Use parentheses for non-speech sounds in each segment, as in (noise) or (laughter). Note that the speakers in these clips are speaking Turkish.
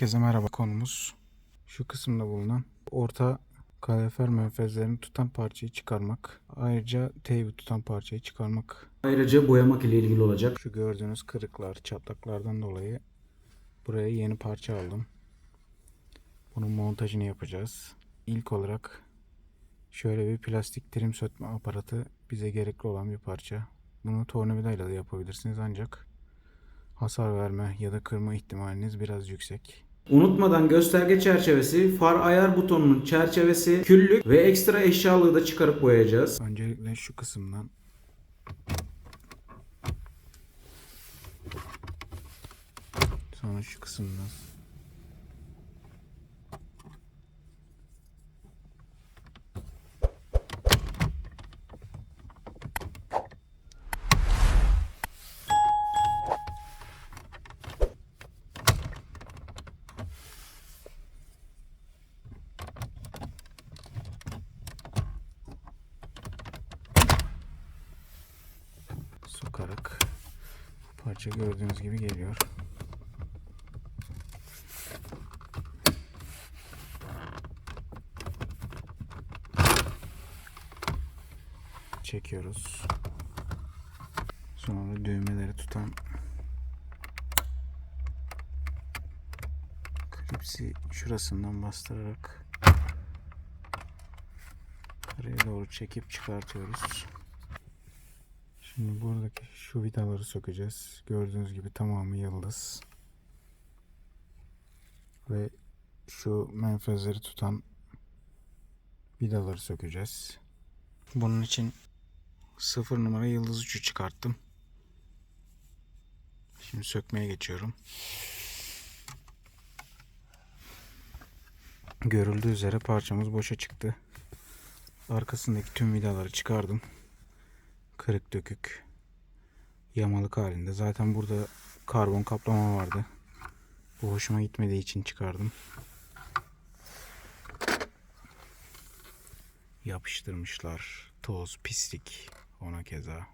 Herkese merhaba. Konumuz şu kısımda bulunan orta kalorifer menfezlerini tutan parçayı çıkarmak. Ayrıca teybi tutan parçayı çıkarmak. Ayrıca boyamak ile ilgili olacak. Şu gördüğünüz kırıklar, çatlaklardan dolayı buraya yeni parça aldım. Bunun montajını yapacağız. İlk olarak şöyle bir plastik trim sökme aparatı bize gerekli olan bir parça. Bunu tornavidayla da yapabilirsiniz ancak hasar verme ya da kırma ihtimaliniz biraz yüksek. Unutmadan gösterge çerçevesi, far ayar butonunun çerçevesi, küllük ve ekstra eşyalığı da çıkarıp boyayacağız. Öncelikle şu kısımdan sonra şu kısımdan sokarak parça gördüğünüz gibi geliyor. Çekiyoruz. Sonra düğmeleri tutan klipsi şurasından bastırarak yukarıya doğru çekip çıkartıyoruz. Şimdi buradaki şu vidaları sökeceğiz. Gördüğünüz gibi tamamı yıldız. Ve şu menfezleri tutan vidaları sökeceğiz. Bunun için sıfır numara yıldız ucu çıkarttım. Şimdi sökmeye geçiyorum. Görüldüğü üzere parçamız boşa çıktı. Arkasındaki tüm vidaları çıkardım kırık dökük yamalık halinde. Zaten burada karbon kaplama vardı. Bu hoşuma gitmediği için çıkardım. Yapıştırmışlar. Toz, pislik ona keza.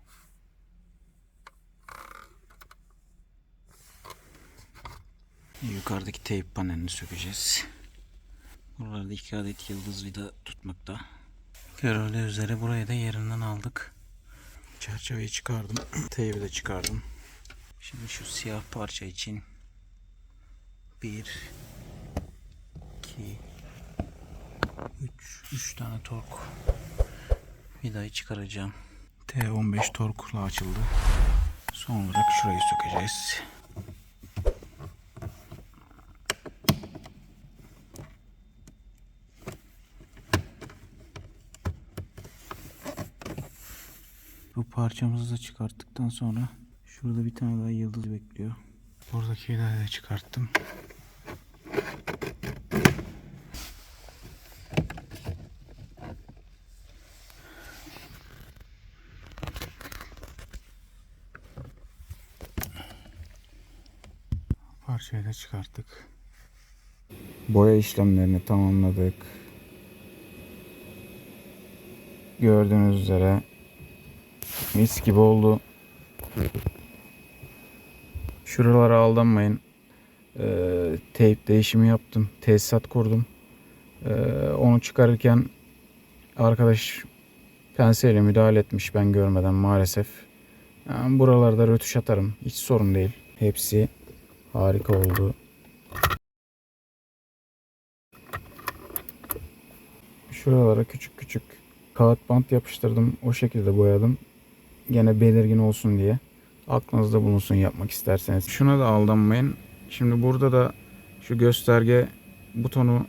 Yukarıdaki teyp panelini sökeceğiz. Buralarda iki adet yıldız vida tutmakta. Görüldüğü üzere burayı da yerinden aldık. Çerçeveyi çıkardım. (clears throat) Teybi de çıkardım. Şimdi şu siyah parça için bir, iki, üç, üç tane tork vidayı çıkaracağım. T15 torkla açıldı. Son olarak şurayı sökeceğiz. Parçamızı da çıkarttıktan sonra şurada bir tane daha yıldız bekliyor. Buradaki vidayı da çıkarttım. Parçayı da çıkarttık. Boya işlemlerini tamamladık. Gördüğünüz üzere Mis gibi oldu. Şuralara aldanmayın. Ee, teyp değişimi yaptım. Tesisat kurdum. Ee, onu çıkarırken arkadaş penseyle müdahale etmiş ben görmeden maalesef. Yani buralarda rötuş atarım. Hiç sorun değil. Hepsi harika oldu. Şuralara küçük küçük kağıt bant yapıştırdım. O şekilde boyadım gene belirgin olsun diye. Aklınızda bulunsun yapmak isterseniz. Şuna da aldanmayın. Şimdi burada da şu gösterge butonu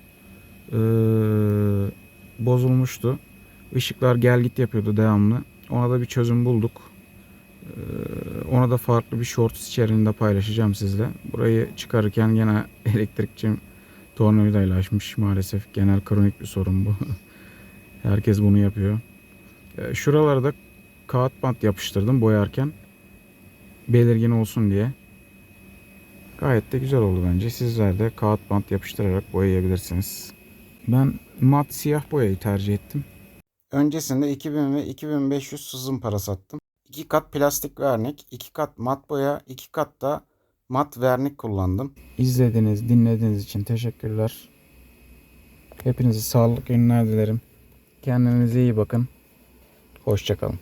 e, bozulmuştu. Işıklar gel git yapıyordu devamlı. Ona da bir çözüm bulduk. E, ona da farklı bir shorts içeriğinde paylaşacağım sizle. Burayı çıkarırken gene (laughs) elektrikçim tornavidayla açmış maalesef. Genel kronik bir sorun bu. (laughs) Herkes bunu yapıyor. E, şuralarda kağıt bant yapıştırdım boyarken. Belirgin olsun diye. Gayet de güzel oldu bence. Sizler de kağıt bant yapıştırarak boyayabilirsiniz. Ben mat siyah boyayı tercih ettim. Öncesinde 2000 ve 2500 sızım para sattım. 2 kat plastik vernik, 2 kat mat boya, 2 kat da mat vernik kullandım. İzlediğiniz, dinlediğiniz için teşekkürler. Hepinize sağlıklı günler dilerim. Kendinize iyi bakın. Hoşçakalın.